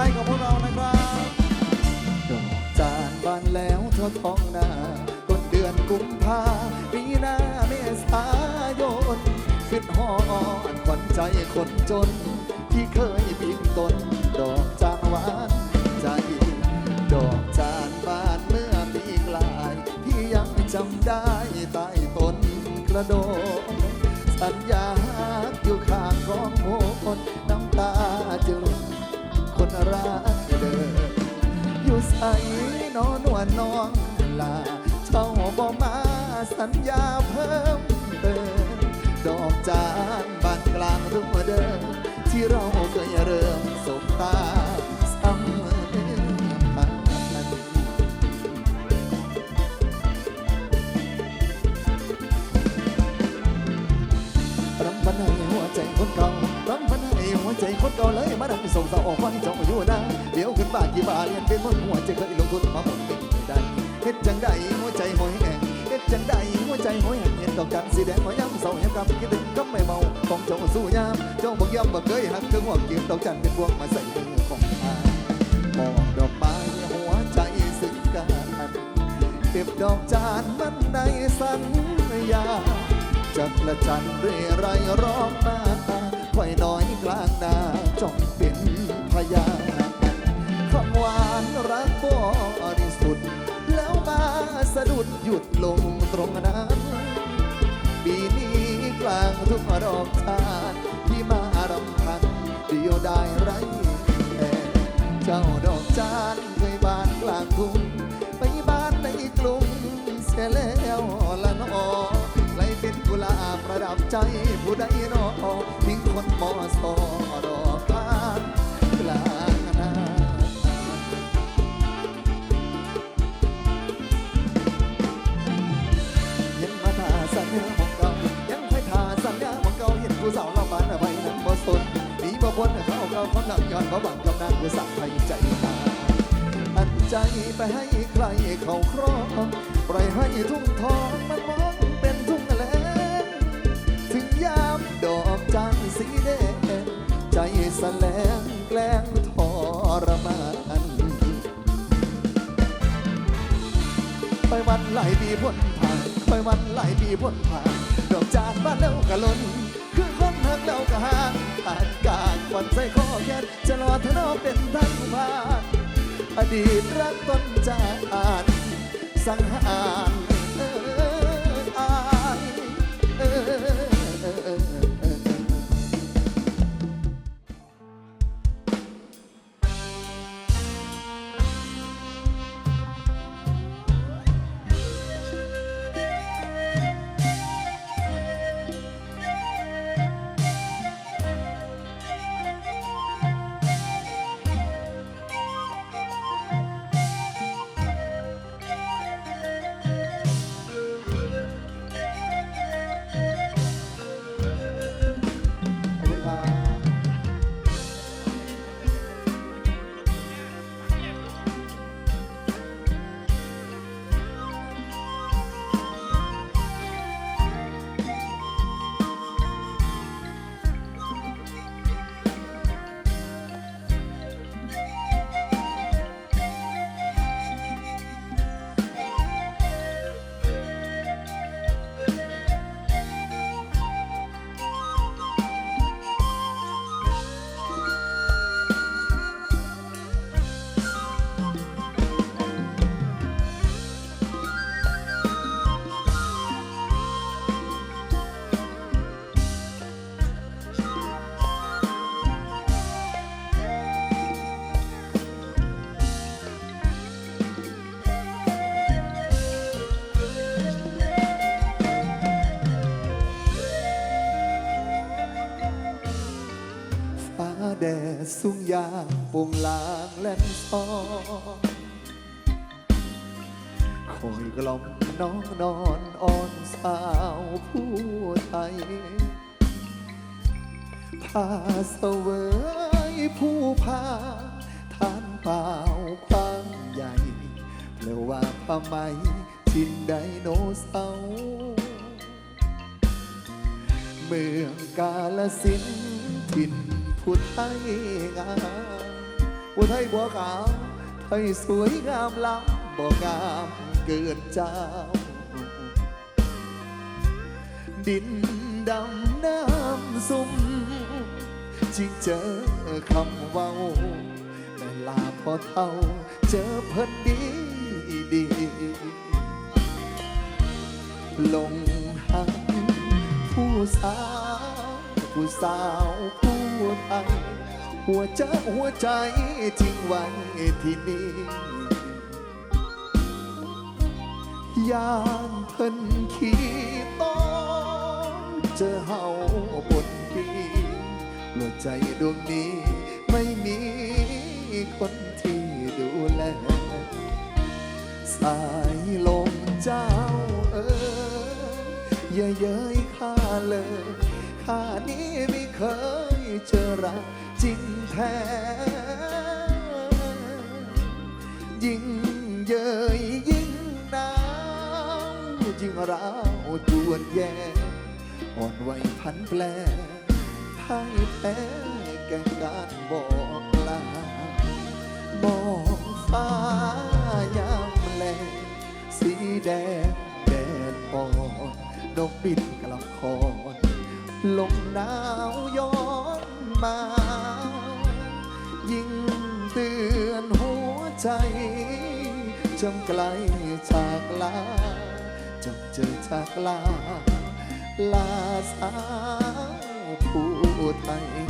ายของพวกเรานะครับดอกจานบานแล้วทั่วท้องนาต้นเดือนกุมภามีนาเมษายนขึ้นหอนขวัญใจคนจน ที่เคยพิงตนดอกจานหวานใจ ดอกจานบานเมื่อปีกลาย ที่ยังจำได้ใต้ต้นกระโดดสัญญาอยู่ข้างกองโมนน้ำตาจึงคน รักเดิมอยู่ใสนอนวลน้องลาเช่าบ่มาสัญญาเพิ่มเติมดอกจานบานกลางรุ่งเดิมที่เราเคยเริ่มสบตา ใจคนเก่าเลยมาดังส่งสาวออกฟังเจ้าอยู่นะเดี๋ยวขึ้นบ้านกี่บาทยังเป็นคนหัวใจเคยลงทุนมาหมดเป็นได้เฮ็ดจังใดหัวใจหอยแหงเฮ็ดจังใดหัวใจหอยแหงเห็นดอกจันสีแดงหอยย้ำเศร้าย้ำกำคิดถึงก็ไม่เมาของเจ้าสู้ยามเจ้าบอกย้ำบอกเคยหักถึงหัวเกี่ยวดอกจันเป็นพวงมาใส่มือของอามองดอกไม้หัวใจสึกกันเก็บดอกจานมันในสัญญาจักละจันเรไรรองมา ไว้น้อยกลางนาจงเป็นพยานคำหวานรักบ่บริสุทธิ์แล้วมาสะดุดหยุดลงตรงนั้นปีนี้กลางทุกดอกทานที่มารำพันเดียวได้ไรแค่เจ้าดอกจานเคยบานกลางทุ่งไปบ้านในกรุงเสียแล้วละนอไกลเป็นกุหลาบประดับใจผู้ใดนอ คนมอสอดอกทานกลางนาเห็นมาทาสัญญาของเก่ายังค่อยทาสัญญาของเก่าเห็นผู้สาวเราบานไรนั้นบ่สนหนีบ่พ้นเขาเก่าเขาหนักย้อนเขาบังกับนางผู้สาวให้ใจตาอันใจไปให้ใครเขาครองปล่อยให้ทุ่งทองมันมอง แสลงแกล้งทรมาน ไปวันหลายปีพ้นผ่านไปวันหลายปีพ้นผ่านดอกจานบ้านเล่ากะล้นคือคนหักเล่ากะหางผ่านกางฝันใส่ข้อแขนจะรอเธอนอเป็นทั้งผ่านอดีตรักต้นจานสังหาร สุ่งยางปุงลางแล่นซอนคอยกล่อมน้องนอนอ่อนสาวผู้ไทยพาเสวยผู้พาทานเปล่าความใหญ่เปลว่าผ้าไมทินไดโนเสาร์เมืองกาลสินธุ์ถิ่ นผู้ไทยงามบัวไทยบัวขาวไทยสวยงามล้ำบ่งามเกินเจ้า ดินดำน้ำซุ่มจึงเจอคำเว้าแม่ลาพอเท่า เจอเพิ่นดีดีลงหักผู้สาว ผู้สาว ผู้ไทยหัวใจหัวใจทิ้งไว้ที่นี่ยานเพิ่นขี่ต้อนเจอเฮาบนปีหัวใจดวงนี้ไม่มีคนที่ดูแล สายลมเจ้าเอ๋ยอย่าเย้ยข้าเลยข้านี้ไม่เคย จอรักจริงแท้ ยิ่งเย้ยยิ่งหนาวยิ่งร้าวจวนแย่อ่อนไหวพันแปลพ่ายแพ้แก่การบอกลามองฟ้ายามแลงสีแดงแดดอ่อนนกบินกลับคอนลมหนาวย้อน มายิ่งเตือนหัวใจจำไกลจากลาจำเจอจากลา ลาสาวผู้ไทย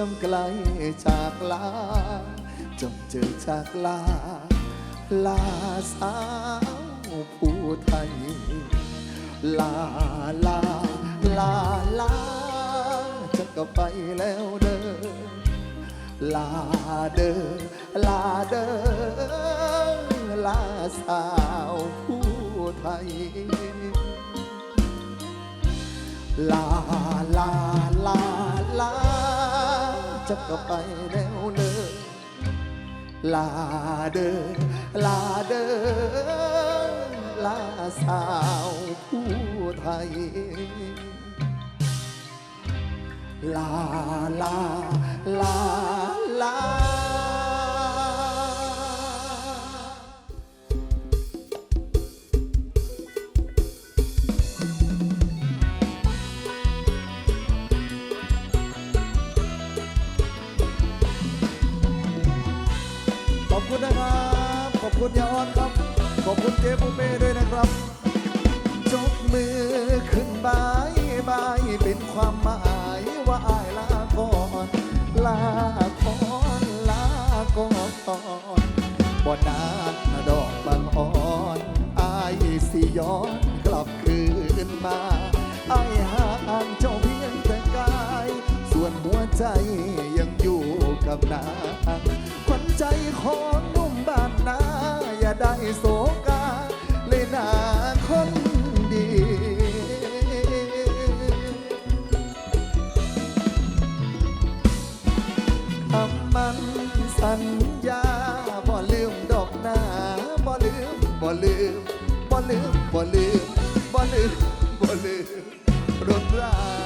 จำไกลจากลาจำเจอจากลา ลาสาวผู้ไทย ลาลา ลาลาจะก็ไปแล้วเด้อลาเด้อลาเด้อลาสาวผู้ไทย ลาลาลาลา จะก็ไปแล้วเด้อลาเด้อลาเด้อลาสาวผู้ไทย ลาลาลาลา คุณยาออนครับ ขอบคุณเจ๊ปูเป้ด้วยนะครับจกมือขึ้นบายบายเป็นความหมายว่าอายลาก่อนลาก่อนลาก่อนบ่นานดอกบางอ่อนอายสิย้อนกลับคืนมาอายห่างเจ้าเพียงแต่กาย ส่วนหัวใจยังอยู่กับนาง ใจของนุ่มบ้านนาอย่าได้โศกาเลยนาคนดี คำมันสัญญาบ่ลืมดอกหน้าบ่ลืมบ่ลืมบ่ลืมบ่ลืมบ่ลืมบ่ลืมรถรัก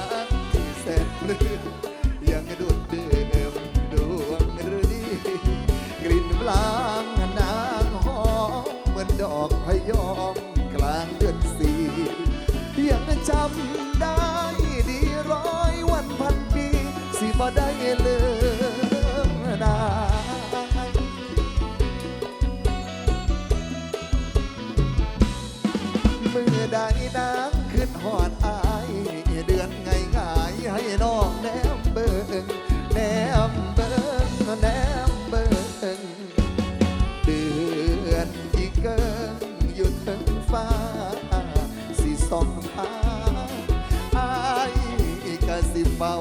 เฝ้า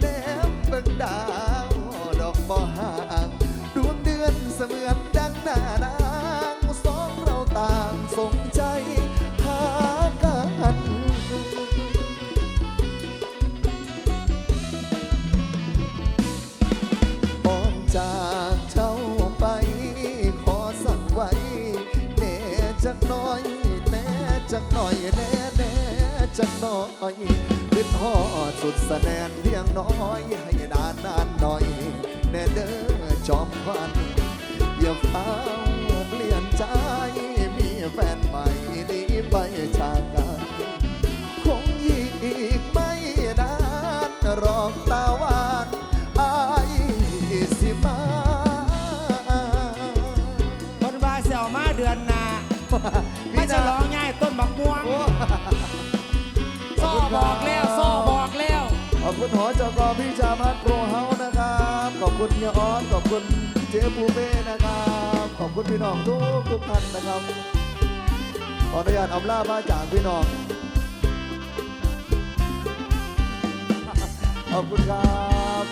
แนมเบิ่งดาวดอกบ่ห่างดวงเดือนเสมือนดังหน้านางสองเราต่างสงใจหากันมองจากเจ้าไป ขอสั่งไว้แน่จักน่อยแน่จักหน่อยแน่แน่จักหน่อย ขึ้นหอดสุดแสนนเพียงน้อยให้นานนานหน่อยแน่เด้อจอมควันอย่าเฝ้าเปลี่ยนใจมีแฟนใหม่หนีไปจากกันคงอีกไม่นานรอกตาหวานอายสิมาคนว่าเสี่ยวมาเดือนหนาไม่จะร้องง่ายต้นบักม่วงโอ้ซ่อบอกแล้ว อบคุณหอจกอพี่จาพัดโปรเฮานะครับ ขอบคุณเฮียออสขอบคุณเจ๊ปูเป้นะครับ ขอบคุณพี่น้องทุกทุกท่านนะครับ ขออนุญาตอำลามาจากพี่น้อง ขอบคุณครับ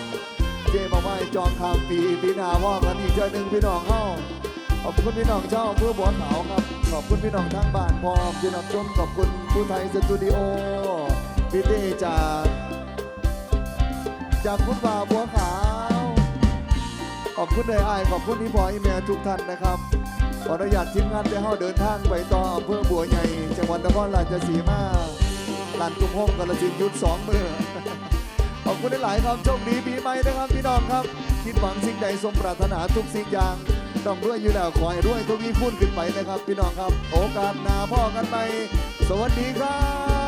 เจบอกว่าจองคำปีปีหน้าว่ากันอีกเจ้าหนึ่งพี่น้องเข้าขอบคุณพี่น้องเจ้าเพื่อบัวขาวครับ ขอบคุณพี่น้องทั้งบ้านพร้อมที่รับชมขอบคุณผู้ไทยสตูดิโอพี่เต้จาก จากคุณบ่าบัวขาว ขอบคุณเลยไอขอบคุณพี่พออีเมลทุกท่านนะครับขออนุญาตทีมงานได้เข้าเดินทางไปต่ออำเภอบัวใหญ่จังหวัดนครราชสีมาลานตุ้มโฮมกาลสินยุดสองมือขอบคุณหลายครับโชคดีปีใหม่นะครับพี่น้องครับ คิดหวังสิ่งใดสมปรารถนาทุกสิ่งอย่างต้องรวยอยู่แล้วขอให้รวยทวีคูณขึ้นไปนะครับ พี่น้องครับ โอกาสหน้าพ่อกันใหม่สวัสดีครับ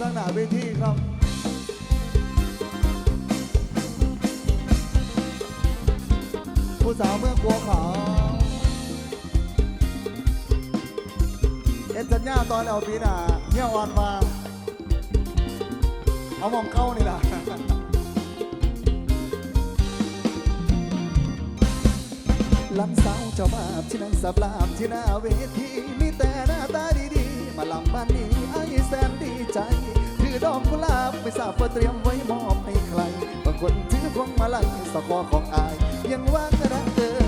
ตั้งหน้าเวทีครับผู้สาวเมืองบัวขาวเอ็นสัญญาตอนเอาปีหน้าเที่ยวอ่อนมาเอามองเข้านี่แหละลำสาวเจ้าภาพที่นั่งสับลาบที่หน้าเวทีมีแต่หน้าตาดีๆ มาลำบ้านนี้ ใจ ถือดอกกุหลาบไม่ทราบว่าเตรียมไว้มอบให้ใคร บางคนถือพวงมาลัยสกอของอาย ยังว่างนะเธอ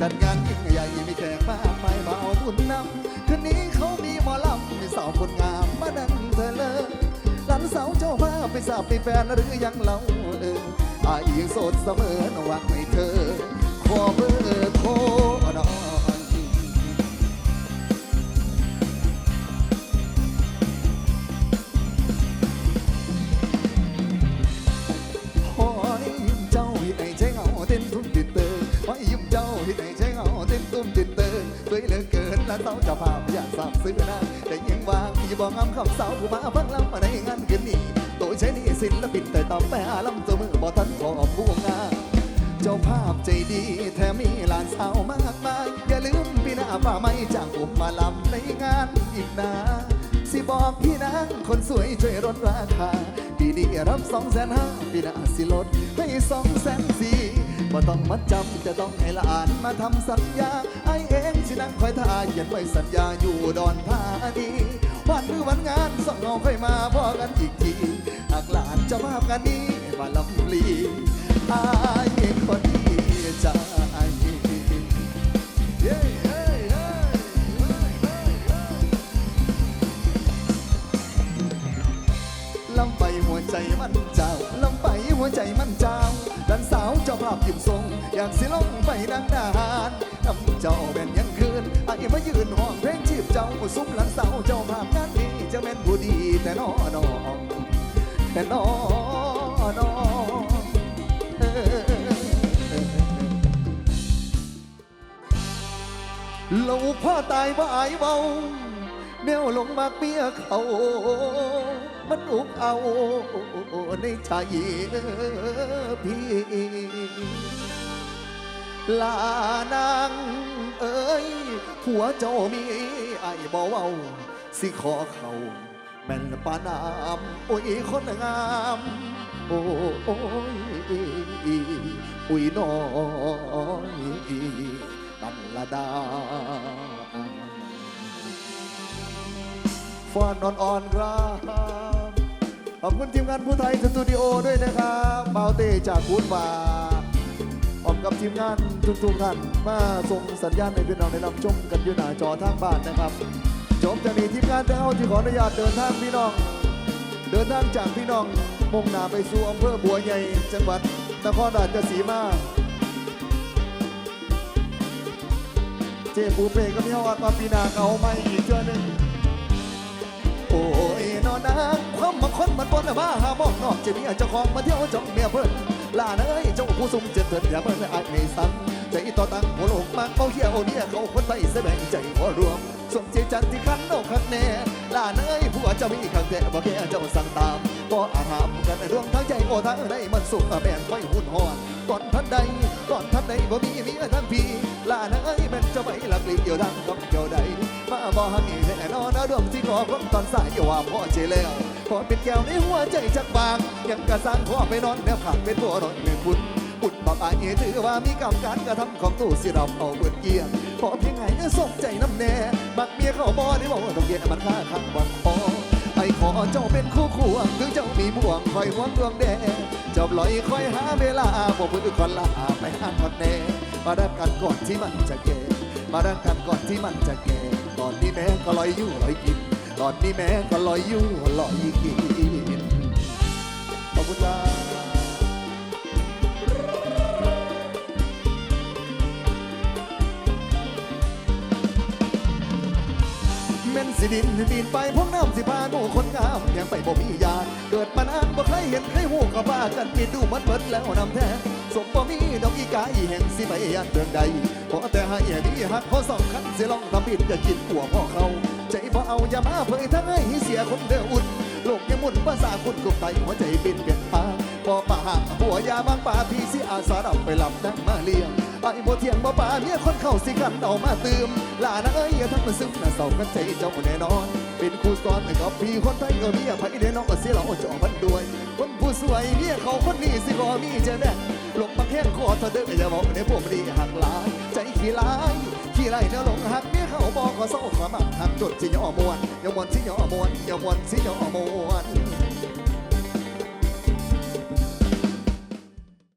จัดงานยิ่งใหญ่มีแขกมากมายมาเอาบุญนำคืนนี้เขามีหมอลำมีสาวคนงามมานั่งเธอเลยหลานสาวเจ้าภาพไปทราบมีแฟนหรือยังเล่าเอออายยังโสดเสมอนวังให้เธอขอเบอร์โทราเจะภาพอยากทราบซื้อนะแต่ยังวางที่บอกงามคำสาวผู้มาพังลำมาในงานคืนนี้โดยใช้นี่ศิลปินแต่ต่อไปหาลำตัวมือบ่ทันขอผู้งานเจ้าภาพใจดีแถมมีหลานสาวมากมาย อย่าลืมพี่น้าฝ่าไม่จ้างผมมาลำในงานอีกนาสิบอกพี่นางคนสวยช่วยลดราคาปีนี้รับสองแสนห้าพี่นาสิลดให้สองแสนสี่ บ่ต้องมัดจำจะต้องให้ละอ่านมาทำสัญญาไอเองสินั่งคอยท่าเขียนไว้สัญญาอยู่ดอนธาดีวันหรือวันงานสองเงาค่อยมาพอกันอีกทีหากหลานจะมากันนี้มาลำลีไอายคนดีใจเย้ลำไปหัวใจมันเจ้าลำไปหัวใจมันเจ้า จ้าภาพยิ้มทรงอยากสิลงไปนั่งนานนำเจ้าแม่นยังคืนไอ้มายืนห้องเพลงชีพเจ้าซุ้มหลังเสาเจ้าภาพงานนี้จะแม่นผู้ดีแต่นอนอแต่นอนอเออลูกพ่อตายบ่อายเบาแนวลงมากเมียเขา มันอุกเอาในใจพี่ลานางเอ้ยผัวเจ้ามีไอ้บ่เว้าสิขอเขาแม่นปานามโอ้ยคนงามโอ้ยอุ้ยน้อยตันละดาฟอนอ่อนๆรับ ขอบคุณทีมงานผู้ไทยสตูดิโอด้วยนะครับเบาเต้จากคูดบาพร้อมกับทีมงานทุกๆท่านมาส่งสัญญาณในพี่น้องได้รับชมกันอยู่หน้าจอทางบ้านนะครับจบจากนี้ทีมงานจะเอาที่ขออนุญาตเดินทางพี่น้อง เดินทางจากพี่น้องมุ่งหน้าไปสู่อำเภอบัวใหญ่จังหวัดนครราชสีมาเจ๊ปูเป้ก็มีฮอดมาปีนาเขาไม่อีกเทื่อหนึ่งโอ้ยนอนนางควา บางคนมันบนมาหามองนอกจะมีเจ้าของมาเที่ยวจ้องเมียเพิ่นลาเนยเจ้าผู้สุ่มเจ็ดเถิดอย่าเพิ่นอาจไม่ซ้ำใจต่อตังหัวโลกมากเมาเที่ยวเนี่ยเขาคนไทยเสนใจหัวรวมสมเจจันที่คันโนคันแน่ลาเนยผู้เจ้ามีขังแต่บ่แค่เจ้าสั่งตามบ่อาหามกันรวมทั้งใจโอทั้งในมันสุขแบ่งไว้หุ่นหอนก่อนทันใดก่อนทันใดบ่มี ดวงที่ขอความตอนสายอย่าว่าพ่อเจแล้วขอเป็นแก้วในหัวใจจักบาง ยังกระสังขอไปนอนแนวขาดเป็นบัวนอนเป็นบุญบุญบักอายถือว่ามีกรรมการกระทำของตู้สิเราเอาเบิดเกียงขอเพียงไงสมใจน้ำแน่บักเมียเขาบ่ได้บอกว่าต้องเย็นมันค่าขังบังคอไอ้ขอเจ้าเป็นคู่ควงถึงเจ้ามีบ่วงคอยหวงดวงแดงเจ้าลอยคอยหาเวลาบ่พื้นคนละไปหาคนแน่มาดักกันก่อนที่มันจะเก่มาดังกันก่อนที่มันจะแก่ตอนนี้แม่ก็ลอยอยู่ลอยกิน ตอนนี้แม่ก็ลอยอยู่ลอยกินขอบคุณครับแม่นสิดินดินไปพวกน้ำสิพาหนูคนงามยังไปบ่มียาเกิดมานานบ่เคยเห็นใครหูกับว่ากันปิดดูมันเบิดแล้วนำแท้สมบ่มีดอกอีกาอีแห่งสิไปยันเรื่องใดขอแต่ให้มีหักพอสองคันสิลองทำบิดจะกินกัวพ่อเขา ใจบ่เอาอย่ามาเผยทั้งให้เสียคนเดืออุ่นโลกยังมุนภาษาคุณกุบไตหัวใจเป็นเปลี่ยนทางบ่ป่าหางหัวยาบางป่าพี่สิอาสารับไปหลับนั่งมาเลี้ยงไอ้บ่เทียงบ่ป่าเมียคนเข้าสิกันเอามาเติมลานะเอ้ยอย่าทำมันซึ้งน่ะเศร้ากันใจเจ้าแน่นอน เป็นครูสอนกับพี่คนไทยก็มีอภัยได้น้องก็เสียเราจ่อมันด้วย คนผู้สวยเมียเขาคนนี้สิขอมีเจแน่ลงมาแข้งคอเธอเด้ออย่าบอกในพวกดีหักหลาย ใจขี้ร้ายขี้ไรเนื้อลงหักเมีย บอกขอเศร้ามบักหักจดสิย่อมวนย่อมวนสิย่อมวนย่อมวนสิย่อมวน